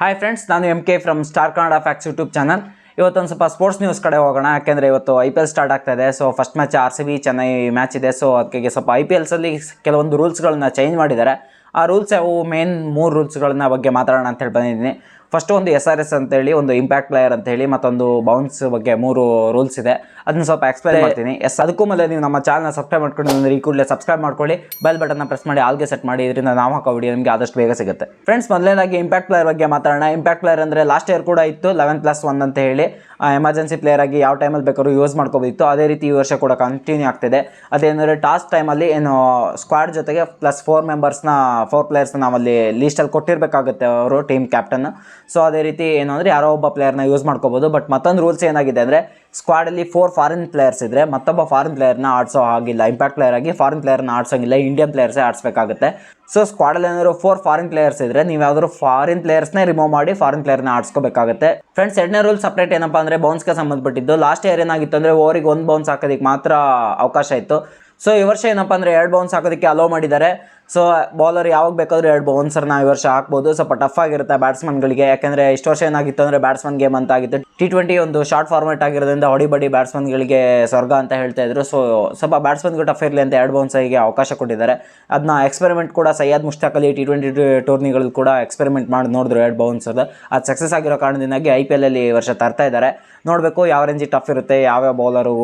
Hi friends ನಾನು M K from Star Kannada facts YouTube channel ಇವತ್ತೊಂದು ಸ್ವಲ್ಪ sports news ಕಡೆ ಹೋಗೋಣ. ಯಾಕೆಂದರೆ ಇವತ್ತು ಐ ಪಿ ಎಲ್ ಸ್ಟಾರ್ಟ್ ಆಗ್ತಾ ಇದೆ. So first match R C B Chennai match ಇದೆ. ಸೊ ಅದಕ್ಕೆ ಸ್ವಲ್ಪ ಐ ಪಿ ಎಲ್ಸಲ್ಲಿ ಕೆಲವೊಂದು ರೂಲ್ಸ್ಗಳನ್ನ ಚೇಂಜ್ ಮಾಡಿದ್ದಾರೆ. ಆ ರೂಲ್ಸ್ ಅವು ಮೇನ್ ಮೂರು ರೂಲ್ಸ್ಗಳನ್ನ ಬಗ್ಗೆ ಮಾತಾಡೋಣ ಅಂತ ಹೇಳಿ ಬಂದಿದ್ದೀನಿ. ಫಸ್ಟ್ ಒಂದು ಎಸ್ ಆರ್ ಎಸ್ ಅಂತೇಳಿ ಒಂದು ಇಂಪ್ಯಾಕ್ಟ್ ಪ್ಲೇಯರ್ ಅಂತ ಹೇಳಿ ಮತ್ತೊಂದು ಬೌನ್ಸ್ ಬಗ್ಗೆ ಮೂರು ರೂಲ್ಸ್ ಇದೆ. ಅದನ್ನ ಸ್ವಲ್ಪ ಎಕ್ಸ್ಪ್ಲೈನ್ ಮಾಡ್ತೀನಿ. ಎಸ್ ಅದಕ್ಕೂ ಮೊದಲೇ ನೀವು ನಮ್ಮ ಚಾನಲ್ನ ಸಬ್ಸ್ಕ್ರೈಬ್ ಮಾಡ್ಕೊಂಡು ಈ ಕೂಡಲೇ ಸಬ್ಸ್ಕ್ರೈಬ್ ಮಾಡ್ಕೊಳ್ಳಿ. ಬೆಲ್ ಬಟನ್ನ ಪ್ರೆಸ್ ಮಾಡಿ ಆಲ್ಗೆ ಸೆಟ್ ಮಾಡಿ ಇದರಿಂದ ನಾವು ಹಾಕೋ ವಿಡಿಯೋ ನಿಮಗೆ ಆದಷ್ಟು ಬೇಗ ಸಿಗುತ್ತೆ. ಫ್ರೆಂಡ್ಸ್ ಮೊದಲನೇದಾಗಿ ಇಂಪ್ಯಾಕ್ಟ್ ಪ್ಲೇಯರ್ ಬಗ್ಗೆ ಮಾತಾಡೋಣ. ಇಂಪ್ಯಾಕ್ಟ್ ಪ್ಲೇಯರ್ ಅಂದರೆ ಲಾಸ್ಟ್ ಇಯರ್ ಕೂಡ ಇತ್ತು ಲೆವೆನ್ ಪ್ಲಸ್ ಒನ್ ಅಂತ ಹೇಳಿ. ಎಮರ್ಜೆನ್ಸಿ ಪ್ಲೇಯರ್ ಆಗಿ ಯಾವ ಟೈಮಲ್ಲಿ ಬೇಕಾದ್ರೂ ಯೂಸ್ ಮಾಡ್ಕೋಬೋದಿತ್ತು. ಅದೇ ರೀತಿ ಈ ವರ್ಷ ಕೂಡ ಕಂಟಿನ್ಯೂ ಆಗ್ತಿದೆ. ಅದೇನಂದರೆ ಟಾಸ್ ಟೈಮಲ್ಲಿ ಏನು ಸ್ಕ್ವಾಡ್ ಜೊತೆಗೆ ಪ್ಲಸ್ ಫೋರ್ ಮೆಂಬರ್ಸ್ನ ಫೋರ್ ಪ್ಲೇಯರ್ಸ್ನ ನಾವಲ್ಲಿ ಲೀಸ್ಟಲ್ಲಿ ಕೊಟ್ಟಿರಬೇಕಾಗುತ್ತೆ ಅವರು ಟೀಮ್ ಕ್ಯಾಪ್ಟನ್ ಸೊ ಅದೇ ರೀತಿ ಏನು ಅಂದರೆ ಯಾರೋ ಒಬ್ಬ ಪ್ಲೇಯರ್ನ ಯೂಸ್ ಮಾಡ್ಕೋಬೋದು. ಬಟ್ ಮತ್ತೊಂದು ರೂಲ್ಸ್ ಏನಾಗಿದೆ ಅಂದರೆ ಸ್ಕ್ವಾಡಲ್ಲಿ ಫೋರ್ ಫಾರಿನ್ ಪ್ಲೇಯರ್ಸ್ ಇದ್ದರೆ ಮತ್ತೊಬ್ಬ ಫಾರಿನ್ ಪ್ಲೇಯರ್ನ ಆಡಿಸೋ ಆಗಿಲ್ಲ ಇಂಪ್ಯಾಕ್ಟ್ ಪ್ಲೇಯರ್ ಆಗಿ ಫಾರಿನ್ ಪ್ಲೇಯರ್ನ ಆಡ್ಸೋಂಗಿಲ್ಲ. ಇಂಡಿಯನ್ ಪ್ಲೇಯರ್ಸೇ ಆಡಿಸ್ಬೇಕಾಗುತ್ತೆ. ಸೊ ಸ್ಕ್ವಾಡಲ್ಲಿ ಏನಾದ್ರು ಫೋರ್ ಫಾರಿನ್ ಪ್ಲೇಯರ್ಸ್ ಇದ್ದರೆ ನೀವು ಯಾವ್ದಾದ್ರು ಫಾರಿನ್ ಪ್ಲೇಯರ್ಸ್ನೇ ರಿಮೂವ್ ಮಾಡಿ ಫಾರಿನ್ ಪ್ಲೇಯರ್ನ ಆಡಿಸ್ಕೋಬೇಕಾಗುತ್ತೆ. ಫ್ರೆಂಡ್ಸ್ ಎರಡನೇ ರೂಲ್ ಸಪ್ರೇಟ್ ಏನಪ್ಪ ಅಂದರೆ ಬೌನ್ಸ್ಗೆ ಸಂಬಂಧಪಟ್ಟಿದ್ದು. ಲಾಸ್ಟ್ ಇಯರ್ ಏನಾಗಿತ್ತು ಅಂದರೆ ಓವರಿಗೆ ಒಂದು ಬೌನ್ಸ್ ಹಾಕೋದಕ್ಕೆ ಮಾತ್ರ ಅವಕಾಶ ಇತ್ತು. ಸೊ ಈ ವರ್ಷ ಏನಪ್ಪ ಅಂದರೆ, ಎರಡು ಬೌನ್ಸ್ ಹಾಕೋದಕ್ಕೆ ಅಲೋ ಮಾಡಿದ್ದಾರೆ. ಸೊ ಬೌಲರ್ ಯಾವಾಗ ಬೇಕಾದರೂ ಎರಡು ಬೌನ್ಸರ್ನ ಈ ವರ್ಷ ಹಾಕ್ಬೋದು. ಸ್ವಲ್ಪ ಟಫ್ ಆಗಿರುತ್ತೆ ಬ್ಯಾಟ್ಸ್ಮನ್ಗಳಿಗೆ ಯಾಕಂದರೆ ಇಷ್ಟು ವರ್ಷ ಏನಾಗಿತ್ತು ಅಂದರೆ ಬ್ಯಾಟ್ಸ್ಮನ್ ಗೇಮ್ ಅಂತ ಆಗಿತ್ತು. ಟಿ ಟ್ವೆಂಟಿ ಒಂದು ಶಾರ್ಟ್ ಫಾರ್ಮೆಟ್ ಆಗಿರೋದ್ರಿಂದ ಹೊಡಿಬಡಿ ಬ್ಯಾಟ್ಸ್ಮನ್ಗಳಿಗೆ ಸ್ವರ್ಗ ಅಂತ ಹೇಳ್ತಾ ಇದ್ರು. ಸೊ ಸ್ವಲ್ಪ ಬ್ಯಾಟ್ಸ್ಮನ್ಗೂ ಟಫ್ ಇರಲಿ ಅಂತ ಎರಡು ಬೌನ್ಸರಿಗೆ ಅವಕಾಶ ಕೊಟ್ಟಿದ್ದಾರೆ. ಅದನ್ನ ಎಕ್ಸ್ಪೆರಿಮೆಂಟ್ ಕೂಡ ಸೈಯದ್ ಮುಷ್ತಾಕ್ ಅಲಿ ಟಿ ಟ್ವೆಂಟಿ ಟೂರ್ನಿಗಳಲ್ಲಿ ಕೂಡ ಎಕ್ಸ್ಪೆರಿಮೆಂಟ್ ಮಾಡಿ ನೋಡಿದ್ರು ಎರಡು ಬೌನ್ಸರ್ದು ಅದು ಸಕ್ಸಸ್ ಆಗಿರೋ ಕಾರಣದಿಂದಾಗಿ ಐ ಪಿ ಎಲ್ ಈ ವರ್ಷ ತರ್ತಾ ಇದ್ದಾರೆ. ನೋಡಬೇಕು ಯಾವ ರೇಂಜಿ ಟಫ್ ಇರುತ್ತೆ, ಯಾವ್ಯಾವ ಬೌಲರು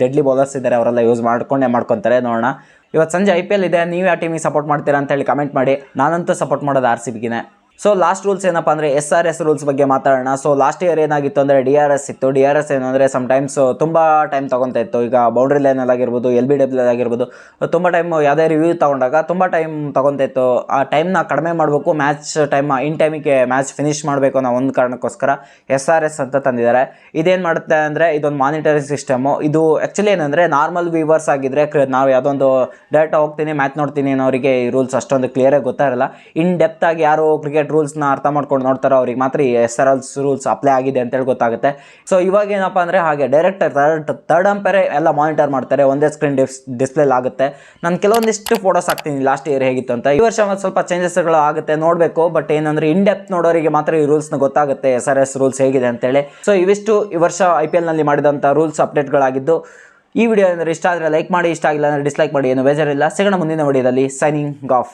ಡೆಡ್ಲಿ ಬೌಲರ್ಸ್ ಇದ್ದಾರೆ ಅವರೆಲ್ಲ ಯೂಸ್ ಮಾಡ್ಕೊಂಡೇ ಮಾಡ್ಕೊತಾರೆ. ನೋಡೋಣ. ಇವತ್ತು ಸಂಜೆ ಐ ಪಿ ಎಲ್ ಇದೆ, ನೀವು ಯಾವ ಟೀಮಿಗೆ ಸಪೋರ್ಟ್ ಮಾಡ್ತೀರಾ ಅಂತ ಹೇಳಿ ಕಮೆಂಟ್ ಮಾಡಿ. ನಾನಂತೂ ಸಪೋರ್ಟ್ ಮಾಡೋದು ಆರ್ ಸಿ ಬಿಗಿನೇ ಸೊ ಲಾಸ್ಟ್ ರೂಲ್ಸ್ ಏನಪ್ಪ ಅಂದರೆ ಎಸ್ ಆರ್ ಎಸ್ ರೂಲ್ಸ್ ಬಗ್ಗೆ ಮಾತಾಡೋಣ. ಸೊ ಲಾಸ್ಟ್ ಇಯರ್ ಏನಾಗಿತ್ತು ಅಂದರೆ ಡಿ ಆರ್ ಎಸ್ ಇತ್ತು. ಡಿ ಆರ್ ಎಸ್ ಏನು ಅಂದರೆ ಟೈಮ್ಸ್ ತುಂಬ ಟೈಮ್ ತೊಗೊತಾ ಇತ್ತು. ಈಗ ಬೌಂಡ್ರಿ ಲೈನಲ್ಲಿ ಆಗಿರ್ಬೋದು ಎಲ್ ಬಿ ಡಬ್ಲ್ಯೂ ಆಗಿರ್ಬೋದು, ತುಂಬ ಟೈಮ್ ಯಾವುದೇ ರಿವ್ಯೂ ತೊಗೊಂಡಾಗ ತುಂಬ ಟೈಮ್ ತೊಗೊತಾ ಇತ್ತು. ಆ ಟೈಮ್ನ ಕಡಿಮೆ ಮಾಡಬೇಕು ಮ್ಯಾಚ್ ಟೈಮ್ ಇನ್ ಟೈಮಿಗೆ ಮ್ಯಾಚ್ ಫಿನಿಶ್ ಮಾಡಬೇಕು ಅನ್ನೋ ಒಂದು ಕಾರಣಕ್ಕೋಸ್ಕರ ಎಸ್ ಆರ್ ಎಸ್ ಅಂತ ತಂದಿದ್ದಾರೆ. ಇದೇನು ಮಾಡುತ್ತೆ ಅಂದರೆ ಇದೊಂದು ಮಾನಿಟರಿಂಗ್ ಸಿಸ್ಟಮು ಇದು ಆ್ಯಕ್ಚುಲಿ ಏನಂದರೆ ನಾರ್ಮಲ್ ವ್ಯೂವರ್ಸ್ ಆಗಿದ್ದರೆ ನಾವು ಯಾವುದೋ ಒಂದು ಡೈರೆಕ್ಟ್ ಹೋಗ್ತೀನಿ ಮ್ಯಾಚ್ ನೋಡ್ತೀನಿ ಅನ್ನೋರಿಗೆ ಈ ರೂಲ್ಸ್ ಅಷ್ಟೊಂದು ಕ್ಲಿಯರಾಗಿ ಗೊತ್ತಾಗಿರಲ್ಲ ಇನ್ ಡೆಪ್ತ್ ಆಗಿ ಯಾರು ಕ್ರಿಕೆಟ್ ರೂಲ್ಸ್ನ ಅರ್ಥ ಮಾಡ್ಕೊಂಡು ನೋಡ್ತಾರೋ ಅವ್ರಿಗೆ ಮಾತ್ರ ಈ S R else rules apply ಆಗಿದೆ ಅಂತೇಳಿ ಗೊತ್ತಾಗುತ್ತೆ. ಸೊ ಇವಾಗ ಏನಪ್ಪ ಅಂದರೆ ಹಾಗೆ ಡೈರೆಕ್ಟ್ ಥರ್ಡ್ ತರ್ಡ್ ಅಂಪೇರೆ ಎಲ್ಲ ಮಾನಿಟರ್ ಮಾಡ್ತಾರೆ, ಒಂದೇ ಸ್ಕ್ರೀನ್ ಡಿಸ್ ಡಿಸ್ಪ್ಲೇಲ್ ಆಗುತ್ತೆ. ನಾನು ಕೆಲವೊಂದಿಷ್ಟು ಫೋಟೋಸ್ ಹಾಕ್ತೀನಿ ಲಾಸ್ಟ್ ಇಯರ್ ಹೇಗಿತ್ತು ಅಂತ. ಈ ವರ್ಷ ಒಂದು ಸ್ವಲ್ಪ ಚೇಂಜಸ್ಗಳು ಆಗುತ್ತೆ, ನೋಡಬೇಕು ಬಟ್ ಏನಂದ್ರೆ ಇನ್ ಡೆಪ್ತ್ ನೋಡೋರಿಗೆ ಮಾತ್ರ ಈ ರೂಲ್ಸ್ನ ಗೊತ್ತಾಗುತ್ತೆ ಎಸ್ ಆರ್ ಎಸ್ ರೂಲ್ಸ್ ಹೇಗಿದೆ ಅಂತೇಳಿ ಸೊ ಇವಿಷ್ಟು ಈ ವರ್ಷ ಐ ಪಿ ಎಲ್ನಲ್ಲಿ ಮಾಡಿದಂಥ ರೂಲ್ಸ್ ಅಪ್ಡೇಟ್ಗಳಾಗಿದ್ದು ಈ ವಿಡಿಯೋ ಏನಾದರೂ ಇಷ್ಟ ಆದರೆ ಲೈಕ್ ಮಾಡಿ, ಇಷ್ಟ ಆಗಿಲ್ಲ ಅಂದರೆ ಡಿಸ್ಲೈಕ್ ಮಾಡಿ, ಏನು ಬೇಜಾರಿಲ್ಲ. ಸಿಗೋಣ ಮುಂದಿನ ವಿಡಿಯೋದಲ್ಲಿ. Signing off